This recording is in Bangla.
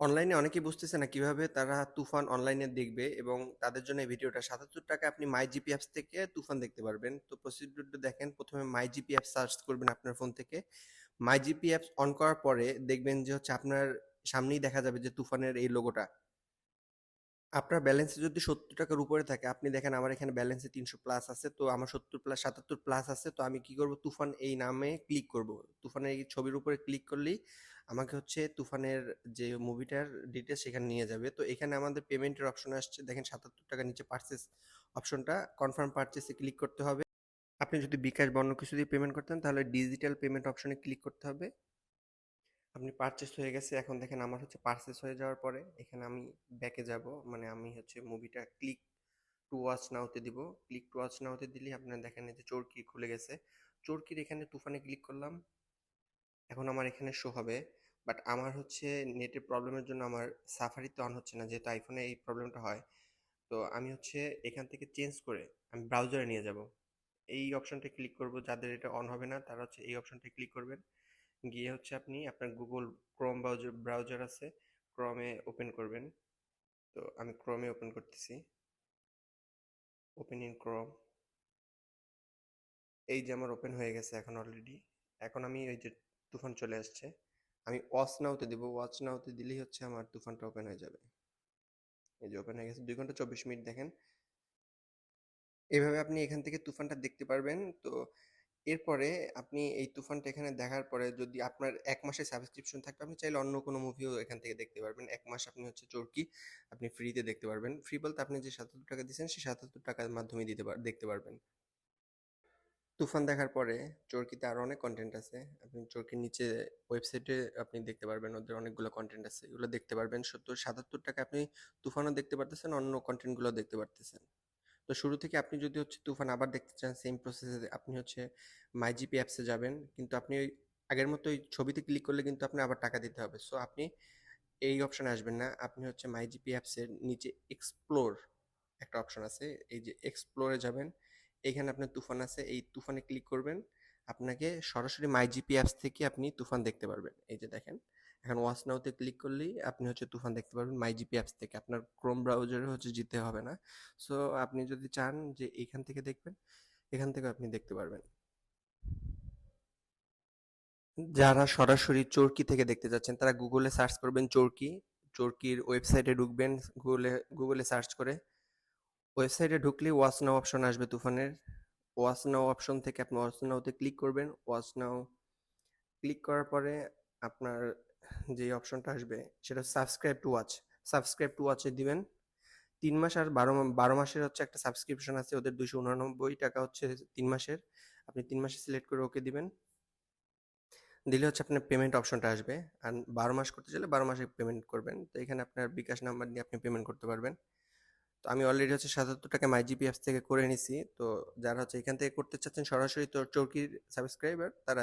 অনলাইনে অনেকে বুঝতেছে না কীভাবে তারা তুফান অনলাইনে দেখবে এবং তাদের জন্য এই ভিডিওটা। সাতাত্তর টাকা আপনি মাই জিপি অ্যাপস থেকে তুফান দেখতে পারবেন। তো প্রসিডিউরটা দেখেন, প্রথমে মাই জিপি অ্যাপ সার্চ করবেন আপনার ফোন থেকে। মাই জিপি অ্যাপস অন করার পরে দেখবেন যে হচ্ছে আপনার সামনেই দেখা যাবে যে তুফানের এই লোগোটা আপনার ব্যালেন্সে যদি সত্তর টাকার উপরে থাকে, আপনি দেখেন আমার এখানে ব্যালেন্সে তিনশো প্লাস আছে, তো আমার সত্তর প্লাস সাতাত্তর প্লাস আছে, তো আমি কি করব? তুফান এই নামে ক্লিক করব। তুফানের এই ছবির উপরে ক্লিক করলেই আমাকে হচ্ছে তুফানের যে মুভিটার ডিটেলস সেখানে নিয়ে যাবে। তো এখানে আমাদের পেমেন্টের অপশন আসছে, দেখেন সাতাত্তর টাকা নিচে পার্চেস অপশনটা কনফার্ম পার্চেসে ক্লিক করতে হবে। আপনি যদি বিকাশ বন্য কিছু দিয়ে পেমেন্ট করতেন, তাহলে ডিজিটাল পেমেন্ট অপশনে ক্লিক করতে হবে। আপনি পারচেস হয়ে গেছে, এখন দেখেন আমার হচ্ছে পারচেস হয়ে যাওয়ার পরে এখানে আমি ব্যাকে যাব। মানে আমি হচ্ছে মুভিটা ক্লিক টু ওয়াচ নাওতে দিব। ক্লিক টু ওয়াচ নাওতে দিলে আপনার দেখেন যে চোরকি খুলে গেছে। চোরকির এখানে তুফানে ক্লিক করলাম। এখন আমার এখানে শো হবে। বাট আমার হচ্ছে নেটের প্রবলেমের জন্য আমার সাফারিতে অন হচ্ছে না। যেহেতু আইফোনে এই প্রবলেমটা হয়। তো আমি হচ্ছে এখান থেকে চেঞ্জ করে আমি ব্রাউজারে নিয়ে যাব। এই অপশনটা ক্লিক করব। যাদের এটা অন হবে না, তারা হচ্ছে এই অপশনটা ক্লিক করবেন। গিয়ে হচ্ছে আপনি আপনার গুগল ক্রোম ব্রাউজার ব্রাউজার আছে ক্রমে ওপেন করবেন। তো আমি ক্রমে ওপেন করতেছি। ওপেন ইন ক্রোম এই যে আমার ওপেন হয়ে গেছে এখন অলরেডি এখন আমি ওই যে তুফান চলে আসছে। আমি ওয়াচ নাওতে দেবো। ওয়াচ নাওতে দিলেই হচ্ছে আমার তুফানটা ওপেন হয়ে যাবে। এই যে ওপেন হয়ে গেছে। দুই ঘণ্টা চব্বিশ মিনিট দেখেন। এভাবে আপনি এখান থেকে তুফানটা দেখতে পারবেন। তো এরপরে আপনি এই তুফানটা এখানে দেখার পরে যদি আপনার এক মাসের সাবস্ক্রিপশন থাকে আপনি চাইলে অন্য কোনো মুভিও এখান থেকে দেখতে পারবেন। এক মাস আপনি হচ্ছে চরকি, আপনি ফ্রিতে দেখতে পারবেন। ফ্রি বলতে আপনি যে সাতাত্তর টাকা দিচ্ছেন, সেই সাতাত্তর টাকার মাধ্যমে দিতে পার, দেখতে পারবেন। তুফান দেখার পরে চরকিতে আরও অনেক কন্টেন্ট আছে। আপনি চরকির নিচে ওয়েবসাইটে আপনি দেখতে পারবেন, ওদের অনেকগুলো কন্টেন্ট আছে। এগুলো দেখতে পারবেন। সত্তর, সাতাত্তর টাকা আপনি তুফানও দেখতে পারতেছেন, অন্য কন্টেন্টগুলো দেখতে পারতেছেন। তো শুরু থেকে আপনি যদি হচ্ছে তুফান আবার দেখতে চান সেম প্রসেসে আপনি হচ্ছে মাই জিপি অ্যাপসে যাবেন। কিন্তু আপনি ওই আগের মতো ওই ছবিতে ক্লিক করলে কিন্তু আপনি আবার টাকা দিতে হবে। সো আপনি এই অপশানে আসবেন না। আপনি হচ্ছে মাই জিপি অ্যাপসের নিচে এক্সপ্লোর একটা অপশন আছে। এই যে এক্সপ্লোরে যাবেন। এখানে আপনার তুফান আছে। এই তুফানে ক্লিক করবেন। আপনাকে সরাসরি মাই জিপি অ্যাপস থেকে আপনি তুফান দেখতে পারবেন। এই যে দেখেন, এখন ওয়াচ নাওতে ক্লিক করলেই আপনি হচ্ছে তুফান দেখতে পারবেন মাই জিপি অ্যাপস থেকে। আপনার ক্রোম ব্রাউজারে হচ্ছে যেতে হবে না। সো আপনি যদি চান যে এখান থেকে দেখবেন, এখান থেকে আপনি দেখতে পারবেন। যারা সরাসরি চরকি থেকে দেখতে যাচ্ছেন, তারা গুগলে সার্চ করবেন চরকি। চরকির ওয়েবসাইটে ঢুকবেন গুগলে গুগলে সার্চ করে। ওয়েবসাইটে ঢুকলেই ওয়াচ নাও অপশন আসবে তুফানের। ওয়াচ নাও অপশন থেকে আপনি ওয়াচ নাওতে ক্লিক করবেন। ওয়াচ নাও ক্লিক করার পরে আপনার যে অপশনটা আসবে সেটা subscribe to watch subscribe to ওয়াচে দিবেন। তিন মাস আর বারো বারো মাসের হচ্ছে একটা সাবস্ক্রিপশন আছে, ওদের দুশো উনানব্বই টাকা হচ্ছে তিন মাসের। আপনি তিন মাসে সিলেক্ট করে ওকে দিবেন। দিলে হচ্ছে আপনার পেমেন্ট অপশনটা আসবে। আর বারো মাস করতে চাইলে বারো মাসে পেমেন্ট করবেন। তো এখানে আপনার বিকাশ নাম্বার দিয়ে আপনি পেমেন্ট করতে পারবেন। তো আমি অলরেডি হচ্ছে সাতাত্তর টাকা মাই জিপি অ্যাপস থেকে করে নিছি। তো যারা হচ্ছে এখান থেকে করতে চাচ্ছেন সরাসরি তো চৌকির সাবস্ক্রাইবার তারা